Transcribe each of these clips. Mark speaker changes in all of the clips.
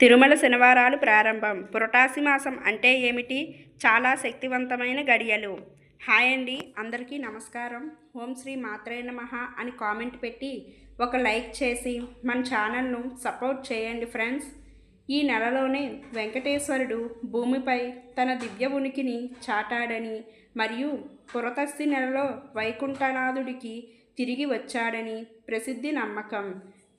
Speaker 1: తిరుమల శనివారాలు ప్రారంభం. పురటాసి మాసం అంటే ఏమిటి? చాలా శక్తివంతమైన గడియలు. హాయ్ అండి. అందరికీ నమస్కారం. ఓం శ్రీ మాత్రే నమః అని కామెంట్ పెట్టి ఒక లైక్ చేసి మన ఛానల్ను సపోర్ట్ చేయండి ఫ్రెండ్స్. ఈ నెలలోనే వెంకటేశ్వరుడు భూమిపై తన దివ్య ఉనికిని చాటాడని మరియు పురతస్తి నెలలో వైకుంఠనాథుడికి తిరిగి వచ్చాడని ప్రసిద్ధి నమ్మకం.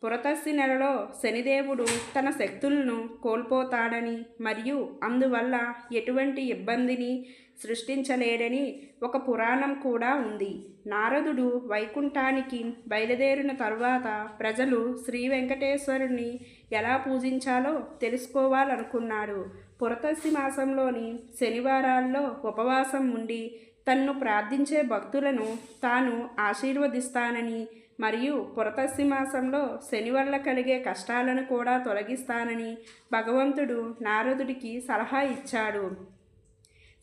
Speaker 1: పురతస్సి నెలలో శనిదేవుడు తన శక్తులను కోల్పోతాడని మరియు అందువల్ల ఎటువంటి ఇబ్బందిని సృష్టించలేడని ఒక పురాణం కూడా ఉంది. నారదుడు వైకుంఠానికి బయలుదేరిన తరువాత ప్రజలు శ్రీ వెంకటేశ్వరుని ఎలా పూజించాలో తెలుసుకోవాలనుకున్నాడు. పురతస్సి మాసంలోని శనివారాల్లో ఉపవాసం ఉండి తన్ను ప్రార్థించే భక్తులను తాను ఆశీర్వదిస్తానని మరియు పురతస్సి మాసంలో శని వల్ల కలిగే కష్టాలను కూడా తొలగిస్తానని భగవంతుడు నారదుడికి సలహా ఇచ్చాడు.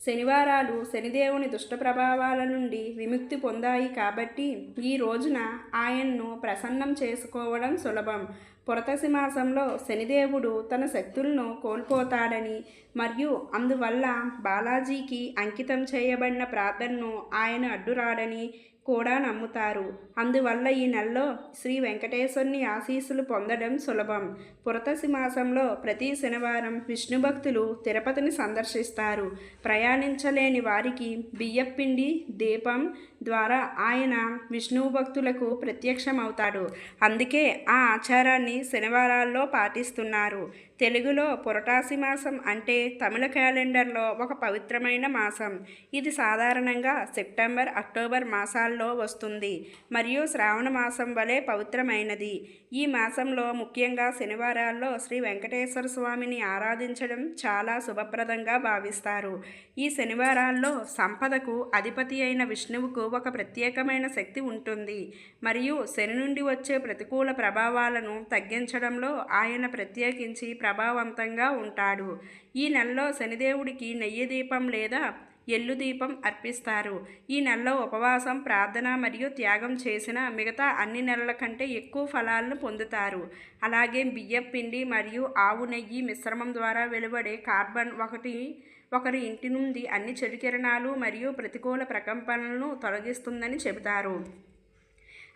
Speaker 1: శనివారాలు శనిదేవుని దుష్ట ప్రభావాల నుండి విముక్తి పొందాయి కాబట్టి ఈ రోజున ఆయన్ను ప్రసన్నం చేసుకోవడం సులభం. పురతసి మాసంలో శనిదేవుడు తన శక్తులను కోల్పోతాడని మరియు అందువల్ల బాలాజీకి అంకితం చేయబడిన ప్రార్థనను ఆయన అడ్డురాడని కూడా నమ్ముతారు. అందువల్ల ఈ నెలలో శ్రీ వెంకటేశ్వరుని ఆశీస్సులు పొందడం సులభం. పురతసి మాసంలో ప్రతి శనివారం విష్ణు భక్తులు తిరుపతిని సందర్శిస్తారు. ప్రయాణించలేని వారికి బియ్యపిండి దీపం ద్వారా ఆయన విష్ణువు భక్తులకు ప్రత్యక్షమవుతాడు. అందుకే ఆ ఆచారాన్ని శనివారాల్లో పాటిస్తున్నారు. తెలుగులో పురటాసి మాసం అంటే తమిళ క్యాలెండర్లో ఒక పవిత్రమైన మాసం. ఇది సాధారణంగా సెప్టెంబర్ అక్టోబర్ మాసాల్లో వస్తుంది. మరియు శ్రావణ మాసం వలె పవిత్రమైనది. ఈ మాసంలో ముఖ్యంగా శనివారాల్లో శ్రీ వెంకటేశ్వర స్వామిని ఆరాధించడం చాలా శుభప్రదంగా భావిస్తారు. ఈ శనివారాల్లో సంపదకు అధిపతి అయిన విష్ణువుకు ఒక ప్రత్యేకమైన శక్తి ఉంటుంది. మరియు శని నుండి వచ్చే ప్రతికూల ప్రభావాలను తగ్గించడంలో ఆయన ప్రత్యేకించి ప్రభావవంతంగా ఉంటాడు. ఈ నెలలో శనిదేవుడికి నెయ్యి దీపం లేదా ఎల్లు దీపం అర్పిస్తారు. ఈ నెలలో ఉపవాసం ప్రార్థన మరియు త్యాగం చేసిన మిగతా అన్ని నెలల కంటే ఎక్కువ ఫలాలను పొందుతారు. అలాగే బియ్యం పిండి మరియు ఆవు నెయ్యి మిశ్రమం ద్వారా వెలువడే కార్బన్ ఒకటి ఒకరి ఇంటి నుండి అన్ని చెడు కిరణాలు మరియు ప్రతికూల ప్రకంపనలను తొలగిస్తుందని చెబుతారు.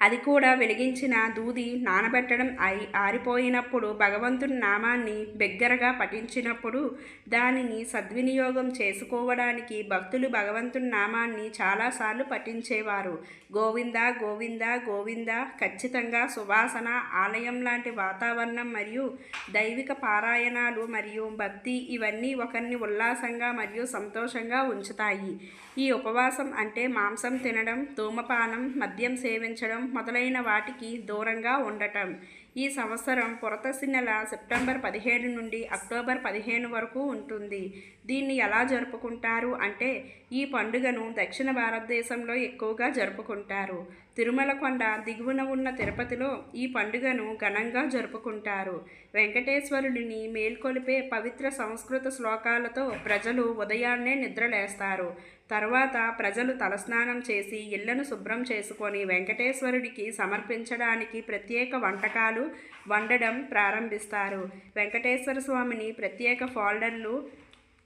Speaker 1: అది కూడా వెలిగించిన దూది నానబెట్టడం అయి ఆరిపోయినప్పుడు భగవంతుని నామాన్ని బిగ్గరగా పఠించినప్పుడు దానిని సద్వినియోగం చేసుకోవడానికి భక్తులు భగవంతుని నామాన్ని చాలాసార్లు పఠించేవారు. గోవింద గోవింద గోవింద ఖచ్చితంగా సువాసన ఆలయం లాంటి వాతావరణం మరియు దైవిక పారాయణాలు మరియు భక్తి ఇవన్నీ ఒకరిని ఉల్లాసంగా మరియు సంతోషంగా ఉంచుతాయి. ఈ ఉపవాసం అంటే మాంసం తినడం ధూమపానం మద్యం సేవించడం మొదలైన వాటికి దూరంగా ఉండటం. ఈ సంవత్సరం పురతసి నెల సెప్టెంబర్ పదిహేడు నుండి అక్టోబర్ పదిహేను వరకు ఉంటుంది. దీన్ని ఎలా జరుపుకుంటారు అంటే ఈ పండుగను దక్షిణ భారతదేశంలో ఎక్కువగా జరుపుకుంటారు. తిరుమల కొండ దిగువన ఉన్న తిరుపతిలో ఈ పండుగను ఘనంగా జరుపుకుంటారు. వెంకటేశ్వరుడిని మేల్కొలిపే పవిత్ర సంస్కృత శ్లోకాలతో ప్రజలు ఉదయాన్నే నిద్రలేస్తారు. తర్వాత ప్రజలు తలస్నానం చేసి ఇళ్ళను శుభ్రం చేసుకొని వెంకటేశ్వరుడికి సమర్పించడానికి ప్రత్యేక వంటకాలు వండడం ప్రారంభిస్తారు. వెంకటేశ్వర స్వామిని ప్రత్యేక ఫోల్డర్లు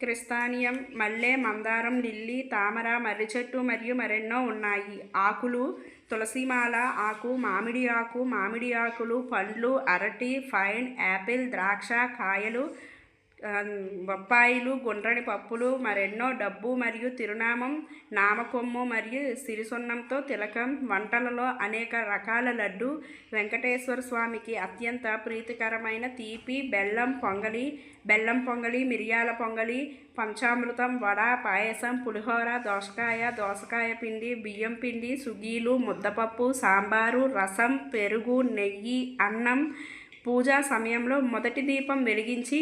Speaker 1: క్రిస్తానియం మల్లె మందారం లిల్లీ తామర మర్రి చెట్టు మరియు మరెన్నో ఉన్నాయి. ఆకులు తులసిమాల ఆకు మామిడి ఆకు మామిడి ఆకులు పండ్లు అరటి ఫైన్ యాపిల్ ద్రాక్ష కాయలు బొప్పాయిలు గుండ్రని పప్పులు మరెన్నో డబ్బు మరియు తిరునామం నామకొమ్ము మరియు సిరిసున్నంతో తిలకం వంటలలో అనేక రకాల లడ్డు వెంకటేశ్వర స్వామికి అత్యంత ప్రీతికరమైన తీపి బెల్లం పొంగలి బెల్లం పొంగలి మిరియాల పొంగలి పంచామృతం వడ పాయసం పులిహోర దోసకాయ దోసకాయ పిండి బియ్యం పిండి సుగీలు ముద్దపప్పు సాంబారు రసం పెరుగు నెయ్యి అన్నం. పూజా సమయంలో మొదటి దీపం వెలిగించి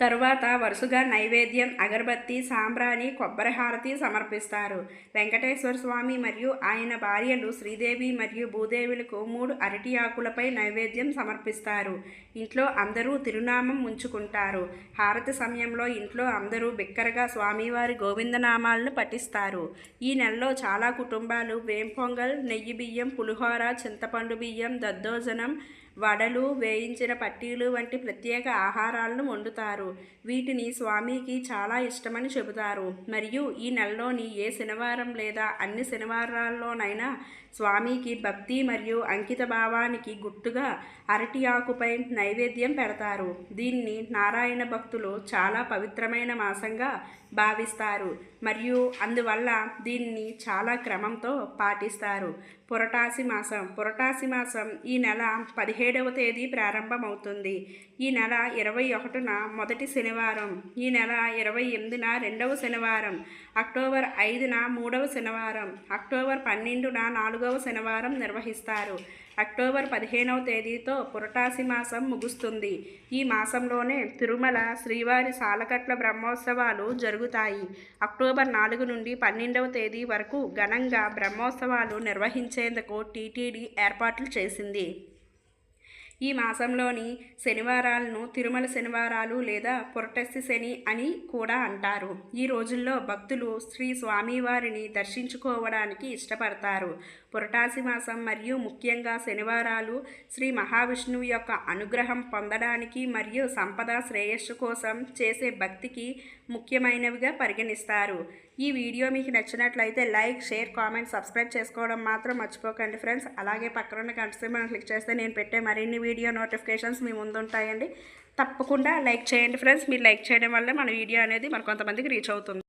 Speaker 1: తరువాత వరుసగా నైవేద్యం అగరబత్తి సాంబ్రాణి కొబ్బరి హారతి సమర్పిస్తారు. వెంకటేశ్వర స్వామి మరియు ఆయన భార్యలు శ్రీదేవి మరియు భూదేవులకు మూడు అరటి ఆకులపై నైవేద్యం సమర్పిస్తారు. ఇంట్లో అందరూ తిరునామం ఉంచుకుంటారు. హారతి సమయంలో ఇంట్లో అందరూ బిక్కరగా స్వామివారి గోవిందనామాలను పఠిస్తారు. ఈ నెలలో చాలా కుటుంబాలు వేంపొంగల్ నెయ్యి బియ్యం పులిహోర చింతపండు బియ్యం దద్దోజనం వడలు వేయించిన పట్టీలు వంటి ప్రత్యేక ఆహారాలను వండుతారు. వీటిని స్వామికి చాలా ఇష్టమని చెబుతారు. మరియు ఈ నెలలోని ఏ శనివారం లేదా అన్ని శనివారాల్లోనైనా స్వామికి భక్తి మరియు అంకిత భావానికి గుర్తుగా అరటి ఆకుపై నైవేద్యం పెడతారు. దీన్ని నారాయణ భక్తులు చాలా పవిత్రమైన మాసంగా భావిస్తారు. మరియు అందువల్ల దీన్ని చాలా క్రమంతో పాటిస్తారు. పురటాసి మాసం. పురటాసి మాసం ఈ నెల పదిహేడవ తేదీ ప్రారంభమవుతుంది. ఈ నెల ఇరవై ఒకటిన మొదటి శనివారం. ఈ నెల ఇరవై ఎనిమిదిన రెండవ శనివారం. అక్టోబర్ ఐదున మూడవ శనివారం. అక్టోబర్ పన్నెండున నాలుగవ శనివారం నిర్వహిస్తారు. అక్టోబర్ పదిహేనవ తేదీతో పురటాసి మాసం ముగుస్తుంది. ఈ మాసంలోనే తిరుమల శ్రీవారి సాలకట్ల బ్రహ్మోత్సవాలు జరుగుతాయి. అక్టోబర్ నాలుగు నుండి పన్నెండవ తేదీ వరకు ఘనంగా బ్రహ్మోత్సవాలు నిర్వహించేందుకు టీటీడీ ఏర్పాట్లు చేసింది. ఈ మాసంలోని శనివారాలను తిరుమల శనివారాలు లేదా పురటస్సి శని అని కూడా అంటారు. ఈ రోజుల్లో భక్తులు శ్రీ స్వామివారిని దర్శించుకోవడానికి ఇష్టపడతారు. పురటాసి మాసం మరియు ముఖ్యంగా శనివారాలు శ్రీ మహావిష్ణువు యొక్క అనుగ్రహం పొందడానికి మరియు సంపద శ్రేయస్సు కోసం చేసే భక్తికి ముఖ్యమైనవిగా పరిగణిస్తారు. ఈ వీడియో మీకు నచ్చినట్లయితే లైక్ షేర్ కామెంట్ సబ్స్క్రైబ్ చేసుకోవడం మాత్రం మర్చిపోకండి ఫ్రెండ్స్. అలాగే పక్కన ఉన్న క్లిక్ చేస్తే నేను పెట్టే మరిన్ని వీడియో నోటిఫికేషన్స్ మీ ముందు ఉంటాయండి. తప్పకుండా లైక్ చేయండి ఫ్రెండ్స్. మీరు లైక్ చేయడం వల్ల మన వీడియో అనేది మరి కొంతమందికి రీచ్ అవుతుంది.